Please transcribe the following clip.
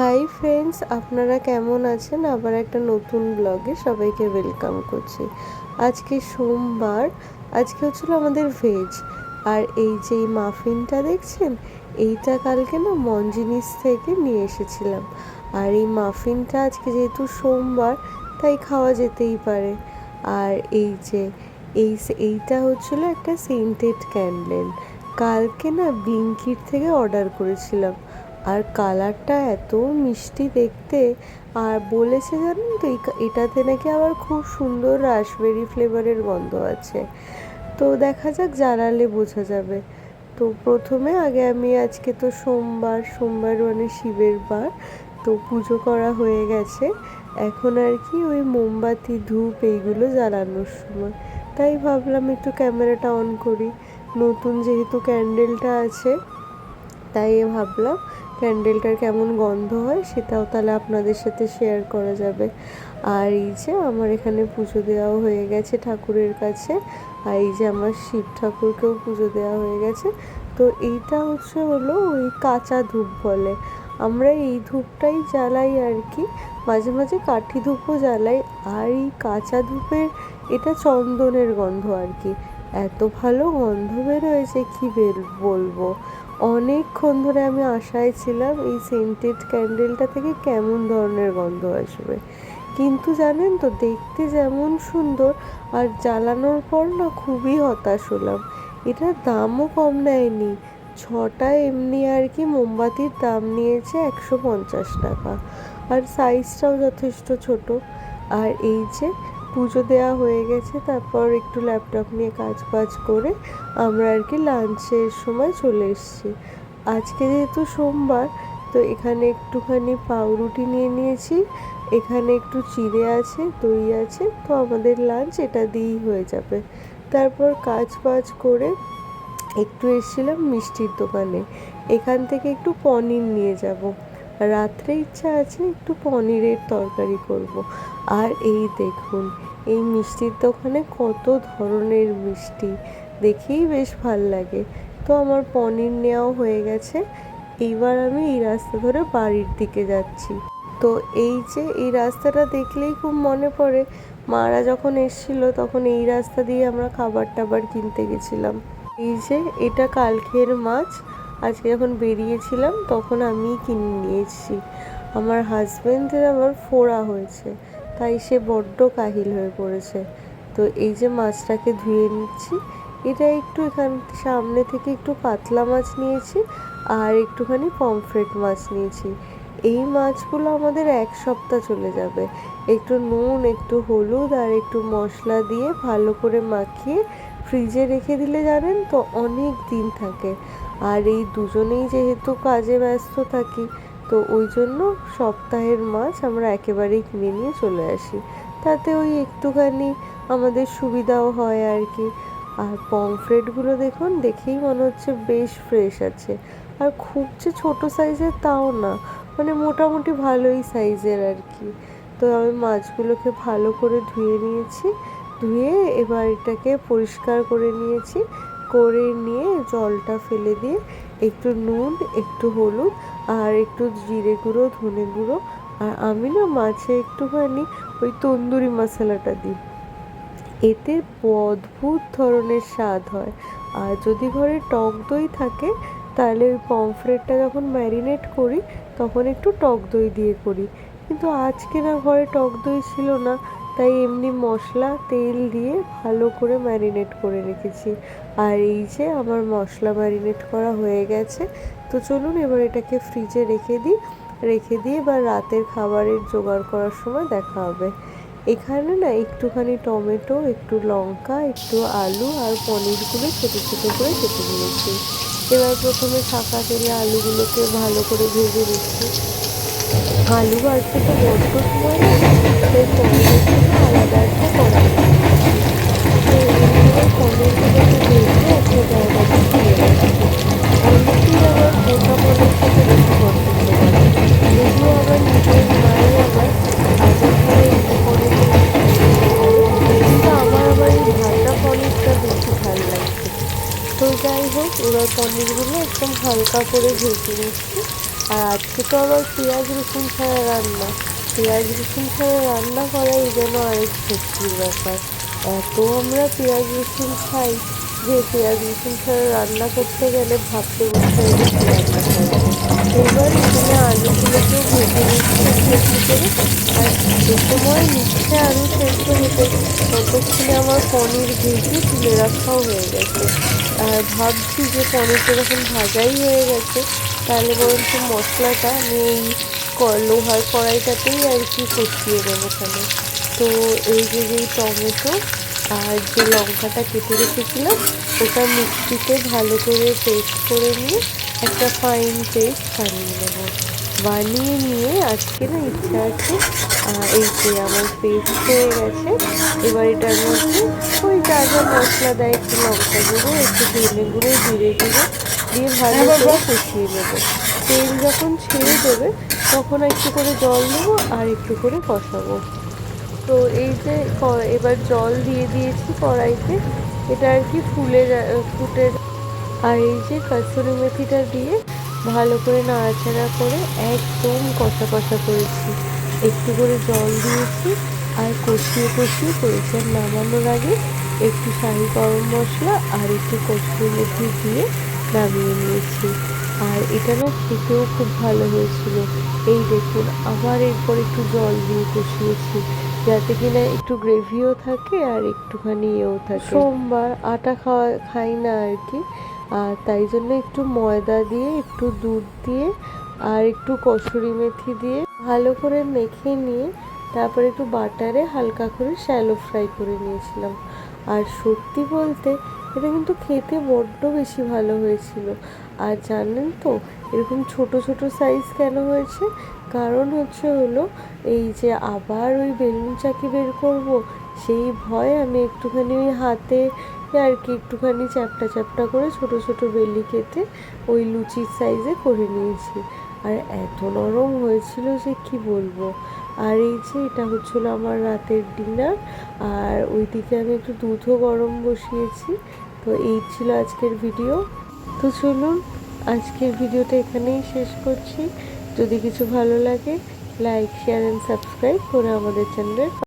Hi friends, আপনারা কেমন আছেন? আবার একটা নতুন ব্লগে সবাইকে ওয়েলকাম করছি। আজকে সোমবার, আজকে হচ্ছিল আমাদের ভেজ আর এই যে মাফিনটা দেখছেন, এইটা কালকে না মঞ্জিনিস থেকে নিয়ে এসেছিলাম। আর এই মাফিনটা আজকে যেহেতু সোমবার, তাই খাওয়া যেতেই পারে। আর এই যে, এই এইটা হচ্ছিল একটা সেন্টেড ক্যান্ডেল কালকে না ব্লিঙ্কিট থেকে অর্ডার করেছিলাম। আর কালারটা এত মিষ্টি দেখতে, আর বলেছে জানেন তো এটাতে নাকি আবার খুব সুন্দর রাসবেরি ফ্লেভারের গন্ধ আছে। তো দেখা যাক, জানালে বোঝা যাবে। তো প্রথমে আগে আমি আজকে তো সোমবার সোমবার মানে শিবের বার, তো পুজো করা হয়ে গেছে। এখন আর কি ওই মোমবাতি, ধূপ এইগুলো জ্বালানোর সময়। তাই ভাবলাম একটু ক্যামেরাটা অন করি। নতুন যেহেতু ক্যান্ডেলটা আছে, তাই ভাবলাম ক্যান্ডেলটার কেমন গন্ধ হয় সেটাও তাহলে আপনাদের সাথে শেয়ার করা যাবে। আর এই যে আমার এখানে পুজো দেওয়াও হয়ে গেছে ঠাকুরের কাছে, আর এই যে আমার শিব ঠাকুরকেও পুজো দেওয়া হয়ে গেছে। তো এইটা হচ্ছে হলো ওই কাঁচা ধূপ বলে। আমরা এই ধূপটাই জ্বালাই আর কি, মাঝে মাঝে কাঠি ধূপও জ্বালাই, আর এই কাঁচা ধূপের এটা চন্দনের গন্ধ আর কি। এত ভালো গন্ধ বেরোয়েছে কি বের বলব। অনেকক্ষণ ধরে আমি আশায় ছিলাম এই সেন্টেড ক্যান্ডেলটা থেকে কেমন ধরনের গন্ধ আসবে। কিন্তু জানেন তো, দেখতে যেমন সুন্দর আর জ্বালানোর পর না খুবই হতাশ হলাম। এটার দামও কম নেয়নি। ছটা এমনি আর কি মোমবাতির দাম নিয়েছে একশো পঞ্চাশ টাকা। আর সাইজটাও যথেষ্ট ছোট। আর এই যে পুজো দেওয়া হয়ে গেছে, তারপর একটু ল্যাপটপ নিয়ে কাজ বাজ করে আমরা আর কি লাঞ্চের সময় চলে এসেছি। আজকে যেহেতু সোমবার, তো এখানে একটুখানি পাউরুটি নিয়ে নিয়েছি, এখানে একটু চিড়ে আছে, দই আছে, তো আমাদের লাঞ্চ এটা দিয়েই হয়ে যাবে। তারপর কাজ বাজ করে একটু এসেছিলাম মিষ্টির দোকানে, এখান থেকে একটু পনির নিয়ে যাব। রাত্রে ইচ্ছা আছে একটু পনিরের তরকারি করব। আর এই দেখুন, এই মিষ্টির দোকানে কত ধরনের মিষ্টি। দেখেই বেশ ভালো লাগে। তো আমার পনির নেওয়াও হয়ে গেছে। এইবার আমি এই রাস্তা ধরে বাড়ির দিকে যাচ্ছি। তো এই যে এই রাস্তাটা দেখলেই খুব মনে পড়ে। মারা যখন এসছিল তখন এই রাস্তা দিয়ে আমরা খাবার টাবার কিনতে গেছিলাম। এই যে এটা কালকের মাছ। আজকে যখন বেরিয়েছিলাম, তখন আমি কিনে নিয়েছি। আমার হাজবেন্ডের আমার ফোড়া হয়েছে, তাই সে বড্ড কাহিল হয়ে পড়েছে। তো এই যে মাছটাকে ধুয়ে নিচ্ছি, এটা একটু এখান সামনে থেকে একটু পাতলা মাছ নিয়েছি আর একটুখানি পমফ্রেট মাছ নিয়েছি। এই মাছগুলো আমাদের এক সপ্তাহ চলে যাবে। একটু নুন, একটু হলুদ আর একটু মশলা দিয়ে ভালো করে মাখিয়ে ফ্রিজে রেখে দিলে জানেন তো অনেক দিন থাকে। আর এই দুজনেই যেহেতু কাজে ব্যস্ত থাকি, তো ওই জন্য সপ্তাহের মাছ আমরা একেবারেই কিনে নিয়ে চলে আসি। তাতে ওই একটুখানি আমাদের সুবিধাও হয় আর কি। আর পমফ্রেটগুলো দেখুন, দেখেই মনে হচ্ছে বেশ ফ্রেশ আছে। আর খুব যে ছোটো সাইজের তাও না মানে মোটামুটি ভালোই সাইজের আর কি। তো আমি মাছগুলোকে ভালো করে ধুয়ে নিয়েছি, ধুয়ে এবার এটাকে পরিষ্কার করে নিয়েছি। করে নিয়ে জলটা ফেলে দিয়ে একটু নুন, একটু হলুদ আর একটু জিরে গুঁড়ো, ধনে গুঁড়ো আর আমি না মাছে একটুখানি ওই তন্দুরি মশলাটা দিই। এতে অদ্ভুত ধরনের স্বাদ হয়। আর যদি ঘরে টক দই থাকে, তাহলে ওই পমফ্রেটটা যখন ম্যারিনেট করি, তখন একটু টক দই দিয়ে করি। কিন্তু আজকে না ঘরে টক দই ছিল না তাই এমনি মশলা, তেল দিয়ে ভালো করে ম্যারিনেট করে রেখেছি। আর এই যে আমার মশলা ম্যারিনেট করা হয়ে গেছে, তো চলুন এবার এটাকে ফ্রিজে রেখে দিই। রেখে দিয়ে বা রাতের খাবারের জোগাড় করার সময় দেখা হবে। এখানে না একটুখানি টমেটো, একটু লঙ্কা, একটু আলু আর পনিরগুলো ছোটো ছোটো করে কেটে নিয়েছি। এবার প্রথমে ফাঁকা তেলে আলুগুলোকে ভালো করে ভেজে নিচ্ছি। আলু ভাজতে তো বড্ড সময় তাই পনিরের আলাদা একটা কড়াই। তো এইভাবে পনিরগুলোকে ভেজে একটা জায়গাতে আমার আবার এই ভাজা বেশি ভালো লাগছে। তো যাই হোক এবার পনিরগুলো একদম হালকা করে ভেজে নিচ্ছি। আর আজকে তো আবার পেঁয়াজ রসুন ছাড়া রান্না। পেঁয়াজ রসুন ছাড়া রান্না করাই যেন অনেক সত্যির ব্যাপার। এত আমরা পেঁয়াজ রসুন খাই যে পেঁয়াজ রসুন ছাড়া রান্না করতে গেলে ভাবতে বসতে রান্না করব এবার এখানে আলুগুলোকেও ভেজে নিচ্ছি করে আর যে সময় নিচ্ছে আলু সেদ্ধ হতে ততক্ষণে আমার পনির ভেজে তুলে রাখাও হয়ে গেছে আর ভাবছি যে পনিরটা যখন ভাজাই হয়ে গেছে তাহলে বরঞ্চ মশলাটা আমি এই লোহার কড়াইটাতেই আর কি কষিয়ে দেবো ওখানে তো এই যে যেই টমেটো আর যে লঙ্কাটা কেটে রেখেছিলাম, ওটা মিক্সিতে ভালো করে পেস্ট করে নিয়ে একটা ফাইন পেস্ট বানিয়ে নেব। বানিয়ে নিয়ে আজকে না ইচ্ছা আছে এই যে আমার পেস্ট হয়ে গেছে এবার এটার মধ্যে ওই যা যা মশলা দেয় একটু লঙ্কা গুঁড়ো একটু ধনে গুঁড়ো জিরে গুঁড়ো দিয়ে ভালো করে কষিয়ে নেব। তেল যখন ছেড়ে দেবে তখন একটু করে জল দেবো আর একটু করে কষাবো। তো এই যে এবার জল দিয়ে দিয়েছি কড়াইতে এটা আর কি ফুলে ফুটে আর এই যে কাসুরি মেথিটা দিয়ে ভালো করে নাড়াচাড়া করে একদম কষা কষা করেছি। একটু করে জল দিয়েছি আর কষিয়ে কষিয়ে করেছি। আর নামানোর আগে একটু শাহি গরম মশলা আর একটু কসুরি মেথি দিয়ে নামিয়ে নিয়েছি। আর এটা না খেতেও খুব ভালো হয়েছিল। এই দেখুন, আবার এরপর একটু জল দিয়ে কষিয়েছি। যাতে কিনা একটু গ্রেভিও থাকে আর একটুখানি ইয়েও থাকে। সোমবার, আটা খাওয়া, খাই না আর কি। আর তাই জন্য একটু ময়দা দিয়ে, একটু দুধ দিয়ে আর একটু কসুরি মেথি দিয়ে ভালো করে মেখে নিয়ে তারপরে একটু বাটারে হালকা করে শ্যালো ফ্রাই করে নিয়েছিলাম। আর সত্যি বলতে এটা কিন্তু খেতে বড্ড বেশি ভালো হয়েছিল। আর জানেন তো এরকম ছোট ছোট সাইজ কেন হয়েছে? কারণ হচ্ছে হলো এই যে আবার ওই বেলুন চাকি বের করব সেই ভয়ে আমি একটুখানি ওই হাতে আর কি একটুখানি চ্যাপটা চ্যাপটা করে ছোট ছোট বেলি কেটে ওই লুচির সাইজে করে নিয়েছি। আর এত নরম হয়েছিল যে কি বলব? আর এই যে এটা হচ্ছিল আমার রাতের ডিনার আর ওইদিকে আমি একটু দুধও গরম বসিয়েছি। তো এই ছিল আজকের ভিডিও তো চলুন, আজকের ভিডিওটা এখানেই শেষ করছি। যদি কিছু ভালো লাগে লাইক শেয়ার অ্যান্ড সাবস্ক্রাইব করে আমাদের চ্যানেলের